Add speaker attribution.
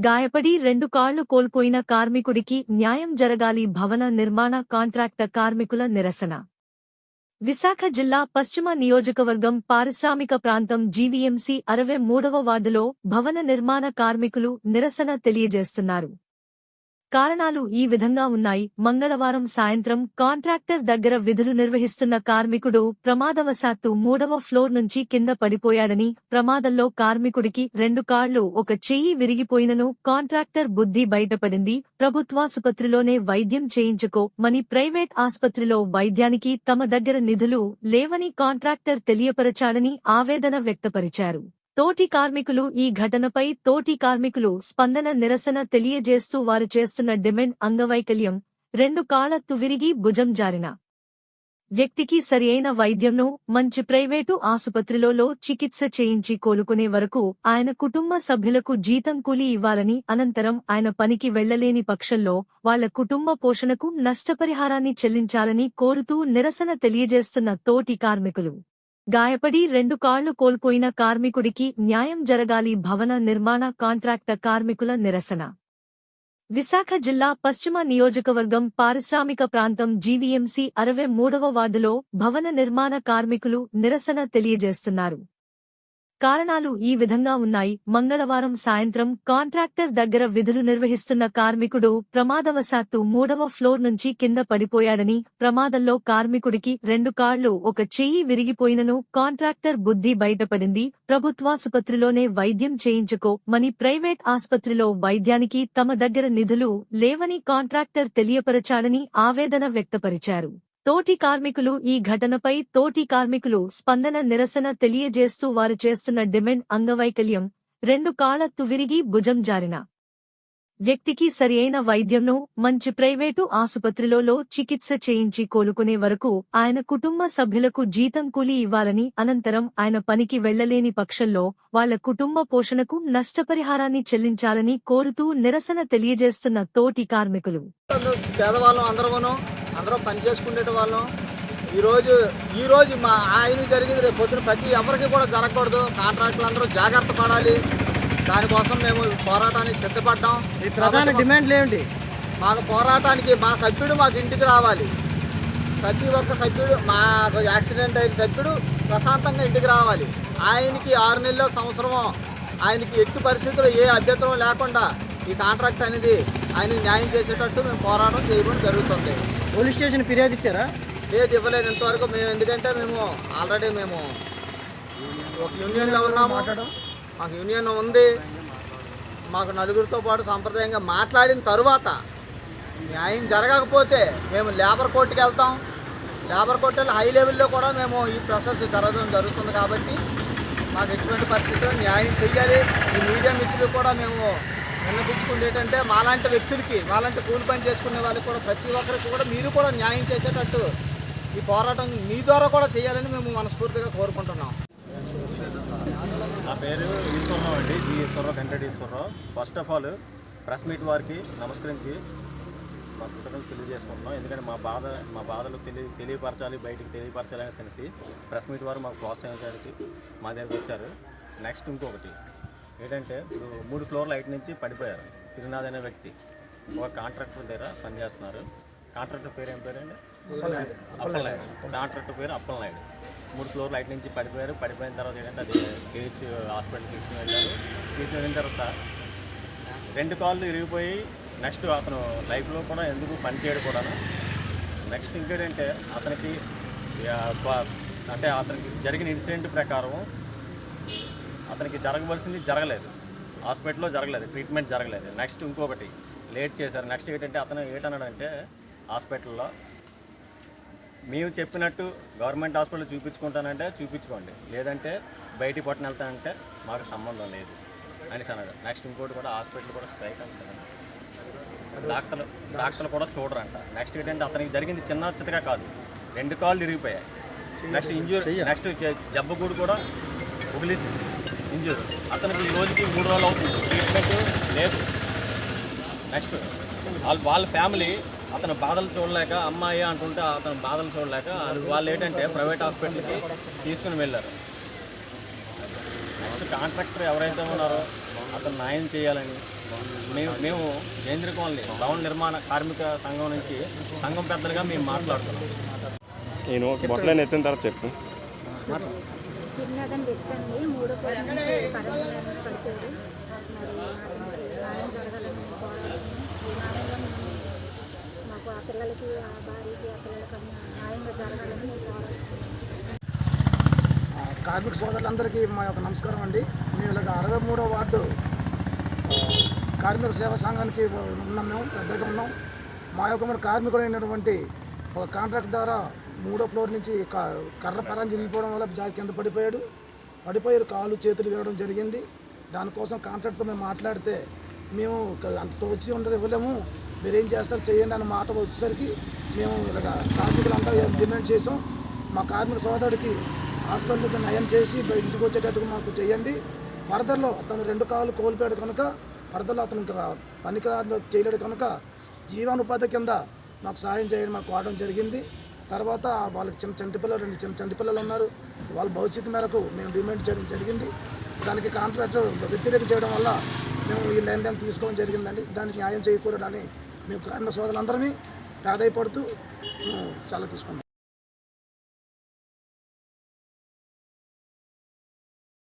Speaker 1: గాయపడి రెండు కాళ్ళు కోల్పోయిన కార్మికుడికి న్యాయం జరగాలి భవన నిర్మాణ కాంట్రాక్ట కార్మికుల నిరసన. విశాఖ జిల్లా పశ్చిమ నియోజకవర్గం పారిశ్రామిక ప్రాంతం జీవీఎంసీ అరవై మూడవ వార్డులో భవన నిర్మాణ కార్మికులు నిరసన తెలియజేస్తున్నారు. కారణాలు ఈ విధంగా ఉన్నాయి. మంగళవారం సాయంత్రం కాంట్రాక్టర్ దగ్గర విధులు నిర్వహిస్తున్న కార్మికుడు ప్రమాదవశాత్తు మూడవ ఫ్లోర్ నుంచి కింద పడిపోయాడని ప్రమాదంలో కార్మికుడికి రెండు కాళ్ళు ఒక చెయ్యి విరిగిపోయినను కాంట్రాక్టర్ బుద్ధి బయటపడింది. ప్రభుత్వాసుపత్రిలోనే వైద్యం చేయించుకో మని ప్రైవేట్ ఆసుపత్రిలో వైద్యానికి తమ దగ్గర నిధులు లేవని కాంట్రాక్టర్ తెలియపరచాడని ఆవేదన వ్యక్తపరిచారు. తోటి కార్మికులు ఈ ఘటనపై తోటి కార్మికులు స్పందన నిరసన తెలియజేస్తూ వారు చేస్తున్న డిమాండ్ అంగవైకల్యం రెండు కాళ్ళ తువిరిగి భుజం జారిన వ్యక్తికి సరియైన వైద్యంను మంచి ప్రైవేటు ఆసుపత్రిలో చికిత్స చేయించి కోలుకునే వరకు ఆయన కుటుంబ సభ్యులకు జీతం కూలి ఇవ్వాలని అనంతరం ఆయన పనికి వెళ్ళలేని పక్షంలో వాళ్ళ కుటుంబ పోషణకు నష్టపరిహారాన్ని చెల్లించాలని కోరుతూ నిరసన తెలియజేస్తున్న తోటి కార్మికులు. గాయపడి రెండు కాళ్ళు కోల్పోయిన కార్మికుడికి న్యాయం జరగాలి భవన నిర్మాణ కాంట్రాక్ట కార్మికుల నిరసన. విశాఖ జిల్లా పశ్చిమ నియోజకవర్గం పారిశ్రామిక ప్రాంతం జీవీఎంసీ అరవై మూడవ వార్డులో భవన నిర్మాణ కార్మికులు నిరసన తెలియజేస్తున్నారు. కారణాలు ఈ విధంగా ఉన్నాయి. మంగళవారం సాయంత్రం కాంట్రాక్టర్ దగ్గర విధులు నిర్వహిస్తున్న కార్మికుడు ప్రమాదవశాత్తు మూడవ ఫ్లోర్ నుంచి కింద పడిపోయాడని ప్రమాదంలో కార్మికుడికి రెండు కాళ్ళు ఒక చెయ్యి విరిగిపోయినను కాంట్రాక్టర్ బుద్ధి బయటపడింది. ప్రభుత్వాసుపత్రిలోనే వైద్యం చేయించుకో మని ప్రైవేట్ ఆసుపత్రిలో వైద్యానికి తమ దగ్గర నిధులు లేవని కాంట్రాక్టర్ తెలియపరచాడని ఆవేదన వ్యక్తపరిచారు. తోటి కార్మికులు ఈ ఘటనపై తోటి కార్మికులు స్పందన నిరసన తెలియజేస్తూ వారు చేస్తున్న డిమాండ్ అంగవైకల్యం రెండు కాళ్ళత్తు విరిగి భుజం జారిన వ్యక్తికి సరియైన వైద్యంను మంచి ప్రైవేటు ఆసుపత్రిలో చికిత్స చేయించి కోలుకునే వరకు ఆయన కుటుంబ సభ్యులకు జీతం కూలి ఇవ్వాలని అనంతరం ఆయన పనికి వెళ్ళలేని పక్షంలో వాళ్ళ కుటుంబ పోషణకు నష్టపరిహారాన్ని చెల్లించాలని కోరుతూ నిరసన తెలియజేస్తున్న తోటి కార్మికులు.
Speaker 2: పేదవాళ్ళం అందరమును అందరం పని చేసుకునే వాళ్ళం. ఈరోజు ఈరోజు మా ఆయన జరిగింది రేపు పొద్దున ప్రతి ఎవరికి కూడా జరగకూడదు. కాంట్రాక్టులు అందరూ జాగ్రత్త పడాలి. దానికోసం మేము పోరాటానికి సిద్ధపడ్డాం.
Speaker 3: ఈ ప్రధాన డిమాండ్లు ఏమిటి?
Speaker 2: మాకు పోరాటానికి మా సభ్యుడు మాకు ఇంటికి రావాలి. ప్రతి ఒక్క సభ్యుడు మాకు యాక్సిడెంట్ అయిన సభ్యుడు ప్రశాంతంగా ఇంటికి రావాలి. ఆయనకి ఆరు నెలల సంవత్సరమో ఆయనకి ఎట్టి పరిస్థితుల్లో ఏ అభ్యంతరం లేకుండా ఈ కాంట్రాక్ట్ అనేది ఆయనకి న్యాయం చేసేటట్టు మేము పోరాటం చేయడం జరుగుతుంది.
Speaker 3: పోలీస్ స్టేషన్ ఫిర్యాదు ఇచ్చారా?
Speaker 2: లేదు ఇవ్వలేదు. ఇంతవరకు మేము ఎందుకంటే మేము ఆల్రెడీ మేము ఒక యూనియన్లో ఉన్నాము. మాకు యూనియన్ ఉంది. మాకు నలుగురితో పాటు సాంప్రదాయంగా మాట్లాడిన తరువాత న్యాయం జరగకపోతే మేము లేబర్ కోర్టుకి వెళ్తాం. లేబర్ కోర్టు వెళ్ళి హై లెవెల్లో కూడా మేము ఈ ప్రాసెస్ జరగడం జరుగుతుంది కాబట్టి మాకు ఎటువంటి పరిస్థితుల్లో న్యాయం చెయ్యాలి. ఈ మీడియా మిత్రులు కూడా మేము విన్నపించుకుండేటంటే మాలాంటి వ్యక్తులకి మాలాంటి కూలి పని చేసుకునే వాళ్ళకి కూడా ప్రతి ఒక్కరికి కూడా మీరు కూడా న్యాయం చేసేటట్టు ఈ పోరాటం మీ ద్వారా కూడా చేయాలని మేము మనస్ఫూర్తిగా కోరుకుంటున్నాం.
Speaker 4: నా పేరు ఈశ్వరరావు అండి G Eswararao Venkateswararao. First of all press meet వారికి నమస్కరించి మా కృతజ్ఞతలు తెలియజేసుకుంటున్నాం. ఎందుకంటే మా బాధ మా బాధలు తెలియ తెలియపరచాలి బయటికి తెలియపరచాలి అనేసి ప్రెస్ మీట్ వారు మాకు ప్రోత్సహించడానికి మా దగ్గరికి వచ్చారు. నెక్స్ట్ ఇంకొకటి ఏంటంటే ఇప్పుడు మూడు ఫ్లోర్ల లైట్ నుంచి పడిపోయారు తిరునాథ్ అనే వ్యక్తి. ఒక కాంట్రాక్టర్ దగ్గర పనిచేస్తున్నారు. కాంట్రాక్టర్ పేరు ఏం పేరండి? అప్పలనాయుడు. కాంట్రాక్టర్ పేరు అప్పలనాయుడు. మూడు ఫ్లోర్ లైట్ నుంచి పడిపోయారు. పడిపోయిన తర్వాత ఏంటంటే అది కేహెచ్ హాస్పిటల్ తీసుకుని వెళ్ళారు. తీసుకుని వెళ్ళిన తర్వాత రెండు కాళ్ళు ఇరిగిపోయి నెక్స్ట్ అతను లైఫ్లో కూడా ఎందుకు పని చేయడు కూడా నెక్స్ట్ ఇంకేంటంటే అతనికి అంటే అతనికి జరిగిన ఇన్సిడెంట్ ప్రకారం అతనికి జరగవలసింది జరగలేదు. హాస్పిటల్లో జరగలేదు ట్రీట్మెంట్ జరగలేదు. నెక్స్ట్ ఇంకొకటి లేట్ చేశారు. నెక్స్ట్ ఏంటంటే అతను ఏంటన్నాడంటే హాస్పిటల్లో మేము చెప్పినట్టు గవర్నమెంట్ హాస్పిటల్ చూపించుకుంటానంటే చూపించుకోండి. లేదంటే బయటికి పట్టున వెళ్తానంటే మాకు సంబంధం లేదు. అనేసి అన్నాడు. నెక్స్ట్ ఇంకోటి కూడా హాస్పిటల్ కూడా స్ట్రైక్ అంటారు డాక్టర్లు డాక్టర్లు కూడా చూడరంట. నెక్స్ట్ ఏంటంటే అతనికి జరిగింది చిన్న చితగా కాదు. రెండు కాళ్ళు ఇరిగిపోయాయి. నెక్స్ట్ ఇంజూరీ నెక్స్ట్ జబ్బగూడు కూడా ఉగిలేసింది ఇంజూరీ అతనికి ఈ రోజుకి మూడు రోజులు అవుతుంది. ట్రీట్మెంట్ లేదు. నెక్స్ట్ వాళ్ళ వాళ్ళ ఫ్యామిలీ అతని బాధలు చూడలేక అమ్మాయి అంటుంటే అతని బాధలు చూడలేక వాళ్ళు ఏంటంటే ప్రైవేట్ హాస్పిటల్కి తీసుకుని వెళ్ళారు. నెక్స్ట్ కాంట్రాక్టర్ ఎవరైతే ఉన్నారో అతను న్యాయం చేయాలని మేము మేము కాలనీ భవన నిర్మాణ కార్మిక సంఘం నుంచి సంఘం పెద్దలుగా మేము మాట్లాడుతున్నాం.
Speaker 5: నేను బొట్టలని ఎత్తిన తర్వాత చెప్పు.
Speaker 6: కిడ్నాప్ వ్యక్తండి మూడో ఫ్లోర్ నుంచి పరంగా నుంచి పడిపోయారు మరి న్యాయం జరగాలని మేము మాకు ఆ పిల్లలకి ఆ భార్యకి ఆ పిల్లలకి న్యాయంగా జరగాలని
Speaker 7: కార్మిక సోదరులందరికీ మా యొక్క నమస్కారం అండి. మేము ఇలాగ అరవై మూడో వార్డు కార్మిక సేవా సంఘానికి ఉన్నాం మేము పెద్దగా ఉన్నాం. మా యొక్క మన కార్మికుడైనటువంటి ఒక కాంట్రాక్ట్ ద్వారా మూడో ఫ్లోర్ నుంచి క- కర్ర పరం చిరిగిపోవడం వల్ల జాతి కింద పడిపోయాడు. పడిపోయారు కాలు చేతులు విరగడం జరిగింది. దానికోసం కాంట్రాక్ట్తో మేము మాట్లాడితే మేము అంత తోచి ఉండదు ఇవ్వలేము. మీరు ఏం చేస్తారు చేయండి అన్న మాట వచ్చేసరికి మేము ఇలాగ కార్మికులంతా డిమాండ్ చేసాం మా కార్మిక సోదరుడికి హాస్పిటల్కి నయం చేసి ఇంటికి వచ్చేటట్టుగా మాకు చేయండి. వరదల్లో అతను రెండు కాళ్ళు కోల్పోయాడు కనుక వరదల్లో అతను ఇంకా పనికిరాదు చేయలేడు కనుక జీవనోపాధి కింద మాకు సాయం చేయడం మాకు కోరడం జరిగింది. తర్వాత వాళ్ళకి చిన్న చంటి పిల్లలు రెండు చిన్న చంటి పిల్లలు ఉన్నారు. వాళ్ళ భవిష్యత్తు మేరకు మేము డిమాండ్ చేయడం జరిగింది. దానికి కాంట్రాక్ట్ వ్యతిరేకం చేయడం వల్ల మేము ఈ లైన్ తీసుకోవడం జరిగిందండి. దానికి న్యాయం చేయకూడదని మేము కారణ సోదరులందరినీ ప్రాధాయపడుతూ మేము తీసుకున్నాం.